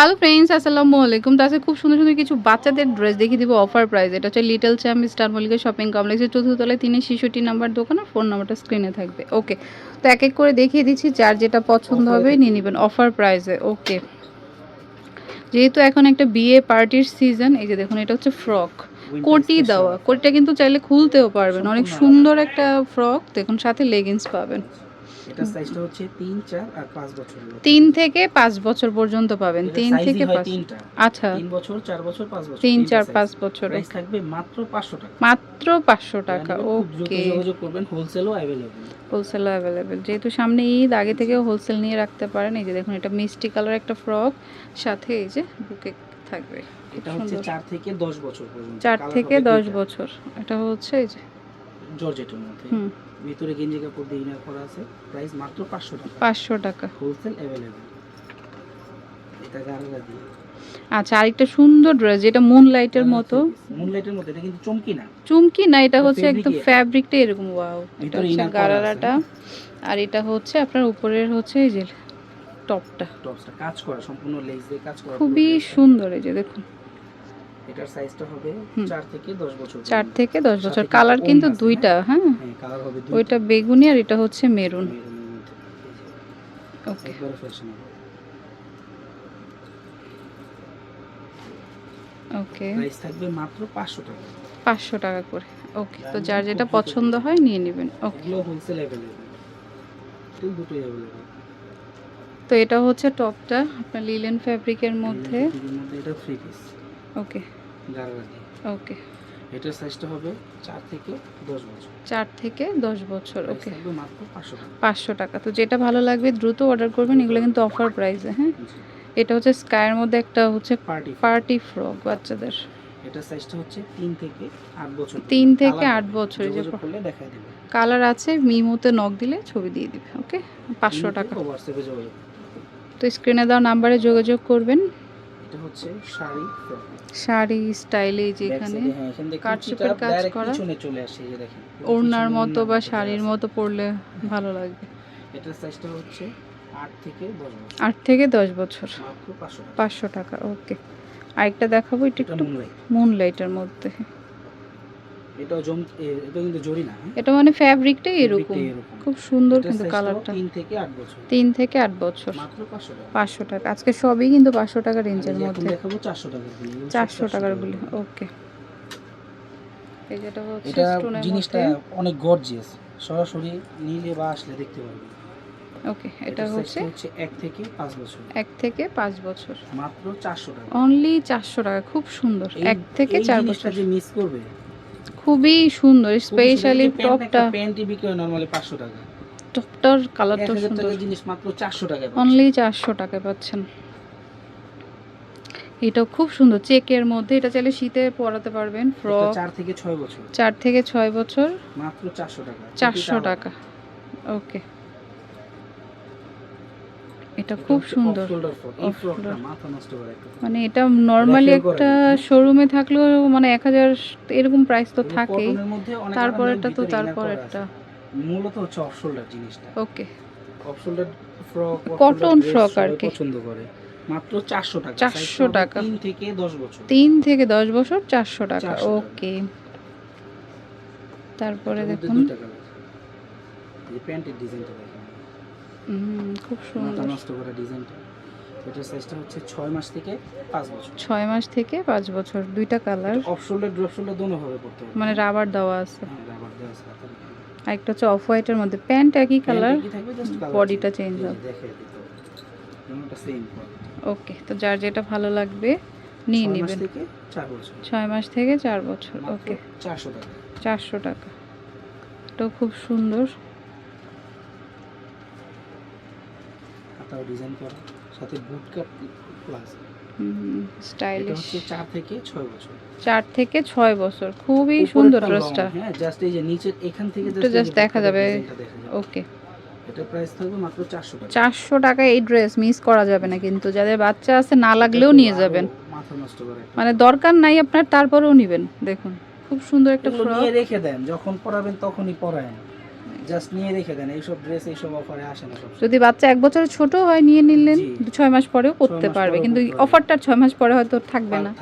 Hello friends আসসালামু আলাইকুম। তো আজকে খুব সুন্দর সুন্দর কিছু বাচ্চাদের ড্রেস দেখিয়ে দিব অফার প্রাইস এটা হচ্ছে little champ star Mallika shopping কমপ্লেক্সের চতুর্থ তলায় তিনের ছেষট্টি নাম্বার দোকান আর ফোন নাম্বারটা স্ক্রিনে থাকবে। ওকে তো এক এক করে দেখিয়ে দিচ্ছি যার যেটা পছন্দ হবে নিয়ে নেবেন অফার প্রাইসে ওকে যেহেতু এখন একটা বিয়ে পার্টির সিজন এই যে দেখুন এটা হচ্ছে ফ্রক কোটি দেওয়া। কোটিটা কিন্তু চাইলে খুলতেও পারবেন। অনেক সুন্দর একটা ফ্রক দেখুন সাথে লেগিংস পাবেন। এটা সাইজটা হচ্ছে 3 4 আর 5 বছর তিন থেকে পাঁচ বছর পর্যন্ত পাবেন তিন থেকে পাঁচ তিনটা আচ্ছা 3 বছর 4 বছর 5 বছর তিন চার পাঁচ বছর প্রাইস থাকবে মাত্র 500 টাকা মাত্র পাঁচশো টাকা যারা নেবেন খুব দ্রুত ওকে যোগাযোগ করবেন হোলসেলও अवेलेबल হোলসেল অ্যাভেলেবেল যেহেতু সামনে ঈদ আগে থেকে হোলসেল নিয়ে রাখতে পারেন এই যে দেখুন এটা মিষ্টি কালার একটা ফ্রক সাথে এই যে বুকে থাকবে খুব এটা হচ্ছে সুন্দর 4 থেকে 10 বছর পর্যন্ত চার Colour থেকে হবে দশ দুইটা। বছর এটা হচ্ছে এই যে জর্জেটের মধ্যে হুম ভিতরে গেঞ্জি কাপড় দিয়ে ইনার করা আছে প্রাইস মাত্র 500 টাকা পাঁচশো টাকা হোলসেল अवेलेबल এটা গারারা দিয়ে আচ্ছা আরেকটা সুন্দর ড্রেস যেটা মুন লাইটের মতো মুনলাইটের মধ্যে এটা কিন্তু চমকি না চুমকি না এটা এটা হচ্ছে একদম fabric এ। ফ্যাব্রিকটা এরকম ওয়াও এটা ভিতরে হচ্ছে inner করা আছে, গারারাটা আর এটা হচ্ছে আপনার উপরের হচ্ছে এই যে টপটা টপসটা কাজ করা সম্পূর্ণ লেস দিয়ে কাজ করা খুবই পুরো dress টা। সুন্দর এই যে দেখুন এটার সাইজটা হবে হুম। 4 থেকে 10 বছর চার পর্যন্ত। থেকে দশ বছর সাথে কালার কিন্তু কিন্তু ওড়না আছে, দুইটা হ্যাঁ হ্যাঁ কালার হবে দুইটা ওইটা বেগুনি আর এটা হচ্ছে মেরুন মেরুনের মধ্যে। ওকে একবারে ফ্যাশনেবল ওকে প্রাইস থাকবে মাত্র 500 টাকা পাঁচশো টাকা করে ওকে তো যার যেটা পছন্দ হয় নিয়ে নেবেন ওকে এগুলো হোলসেল अवेलेबल ঠিক দুটোই अवेलेबल তো এটা হচ্ছে টপটা আপনার লিলেন ফ্যাব্রিকের মধ্যে এর মধ্যে এটা ফ্রি পিস ওকে ওকে। এটার সাইজটা হবে 4 থেকে 10 বছর। চার থেকে দশ বছর ওকে। মাত্র 500 পাঁচশো টাকা। তো যেটা ভালো লাগবে দ্রুত অর্ডার করবেন এগুলো কিন্তু অফার প্রাইসে হ্যাঁ? এটা হচ্ছে স্কায়ের মধ্যে একটা হচ্ছে পার্টি পার্টি ফ্রক বাচ্চাদের। এটার সাইজটা হচ্ছে 3 থেকে 8 বছর। তিন থেকে আট বছর যে করলে দেখায় দেবে। কালার আছে মিমোতে নক দিলে ছবি দিয়ে দিবে ওকে? পাঁচশো টাকা। তো স্ক্রিনে দেওয়া নাম্বারে যোগাযোগ করবেন। এটা হচ্ছে শাড়ি শাড়ি স্টাইলে যেখানে হ্যাঁ, সেটা কাজ করা। পিছনে চলে আসে এই দেখেন। ওড়নার মতো বা শাড়ির মতো পরলে ভালো লাগবে। এটার সাইজটা হচ্ছে 8 থেকে 10 বছর। আট থেকে দশ বছর। 500 টাকা। পাঁচশো টাকা ওকে। আরেকটা দেখাবো এটা একটু মুনলাইটের মুন লাইটের মধ্যে। এটাও জম এটা কিন্তু জরি না হ্যাঁ? এটা মানে ফ্যাব্রিকটাই এরকম। খুব সুন্দর কিন্তু কালারটা 3 থেকে 8 বছর। তিন থেকে আট বছর। মাত্র 500 টাকা। পাঁচশো টাকা। আজকে সবই কিন্তু পাঁচশো টাকা রেঞ্জের মধ্যে। দেখাবো 400 টাকারগুলো। এগুলো সব চারশো টাকার গুলি। ওকে। এই যেটা হচ্ছে এটা স্টোনের জিনিসটা অনেক গর্জিয়াস সরাসরি নিলে বা আসলে দেখতে পারবেন ওকে এটা হচ্ছে হচ্ছে 1 থেকে 5 বছর। এক থেকে পাঁচ বছর। মাত্র 400 টাকা। অনলি চারশো টাকা। খুব সুন্দর। এই- এক থেকে এই চার বছর। যে মিস করবে খুবই সুন্দর স্পেশালি টপটা। প্যান্টি বিক্রি নরমালি 500 টাকা। টপটার কালার তো সুন্দর। জিনিস মাত্র 400 টাকা। অনলি 400 টাকা পাচ্ছেন। এটা খুব সুন্দর। চেকের মধ্যে এটা চাইলে শীতে পরাতে পারবেন ফ্রক 4 থেকে 6 বছর। 4 থেকে 6 বছর। মাত্র 400 টাকা। চারশো প্রতিটা টাকা। ওকে এটা এটা খুব হচ্ছে সুন্দর off shoulder frock। এই Off ফ্রকটা shoulder। মাথা নষ্ট করে খুব সুন্দর। মানে এটা নর্মালি একটা শোরুমে থাকলেও মানে এক হাজার এরকম প্রাইস তো থাকেই। এর তারপরেরটা তো করা তারপরেরটা। মূলত হচ্ছে অফ শোল্ডার জিনিসটা। Okay off shoulder frock Cotton frock আর কি। পছন্দ করে। মাত্র 400 টাকা। 400 টাকা। 3 থেকে 10 বছর। তিন থেকে দশ বছর চারশো টাকা। 400 টাকা। ওকে তারপরে দেখুন। এই প্যান্টের ডিজাইনটা খুব সুন্দর। নষ্ট করা ডিজাইনটা। এটার সাইজটা হচ্ছে 6 মাস থেকে 5 বছর। ছয় মাস থেকে পাঁচ বছর দুইটা colour off shoulder drop shoulder দোনো ভাবে পড়তে হবে। মানে রাবার দেওয়া আছে। হ্যাঁ, রাবার দেওয়া আছে আর একটা হচ্ছে অফ হোয়াইটের মধ্যে। প্যান্ট একই কালার বডিটা চেঞ্জ হবে। ওকে তো যার যেটা ভালো লাগবে নিয়ে ছয় নেবেন। থেকে 4 বছর। ছয় মাস থেকে চার বছর ওকে 400 টাকা। চারশো টাকা। এটাও খুব সুন্দর। হাতাও ডিজাইন করা। সাথে বুট কাট প্লাস স্টাইলিশ হচ্ছে 4 থেকে 6 বছর। চার থেকে ছয় বছর। খুবই সুন্দর ড্রেসটা হ্যাঁ জাস্ট এই যে নিচের এখান থেকে যে দেখা যাবে। ওকে এটা প্রাইস থাকবে মাত্র 400 টাকা। চারশো টাকা এই ড্রেস মিস করা যাবে না কিন্তু। যাদের বাচ্চা আছে না লাগলেও নিয়ে যাবেন। মাথা নষ্ট করে মানে দরকার নাই আপনার তারপরেও নেবেন। দেখুন খুব সুন্দর একটা ফ্রক নিয়ে রেখে দেন। যখন পরাবেন তখনই পরায়েন জাস্ট নিয়ে রেখে দেন এইসব ড্রেস এইসব অফারে আসে না সব যদি বাচ্চা এক বছরের ছোট হয় নিয়ে নিলেন। ছয় মাস পরেও মাস পারবে। কিন্তু অফারটা ছয় মাস পরে হয়তো থাকবে না।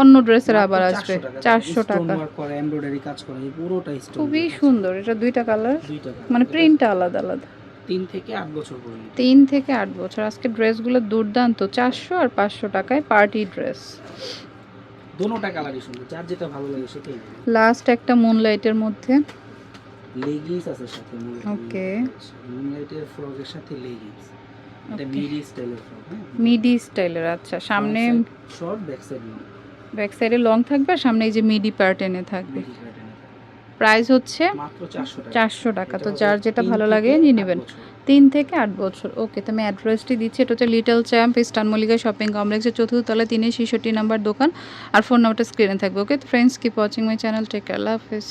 অন্য ড্রেসের আবার আসবে 400 টাকা। চারশো টাকা। এমব্রয়ডারি কাজ করা এই পুরোটা খুবই সুন্দর এটা দুইটা কালার মানে প্রিন্টটা আলাদা আলাদা। তিন থেকে আট বছর তিন থেকে আট বছর। আজকে ড্রেসগুলো দুর্দান্ত চারশো আর পাঁচশো টাকায় পার্টি ড্রেস দোনোটা কালারই সুন্দর যার যেটা ভালো লাগে সেটাই লাস্ট একটা মুনলাইটের মধ্যে। লেগিংস আছে সাথে Okay. মুনলাইটের ফ্রকের সাথে লেগিংস এটা. মিডি স্টাইলের ফ্রক হ্যাঁ? মিডি স্টাইলের আচ্ছা সামনে short back side long back সাইডে লং থাকবে আর সামনে এই যে মিডি প্যাটার্নে থাকবে। প্রাইস হচ্ছে মাত্র 400 টাকা। চারশো টাকা। তো যার যেটা ভালো লাগে নিয়ে নেবেন। তিন থেকে আট বছর। ওকে তো আমি অ্যাড্রেসটি দিচ্ছি। এটা হচ্ছে little champ eastern Mallika shopping কমপ্লেক্সের চতুর্থ তলায় তিনে ছেষট্টি নাম্বার দোকান। আর ফোন নাম্বারটা স্ক্রিনে থাকবে। ওকে তো friends keep watching my channel take care Allah Hafiz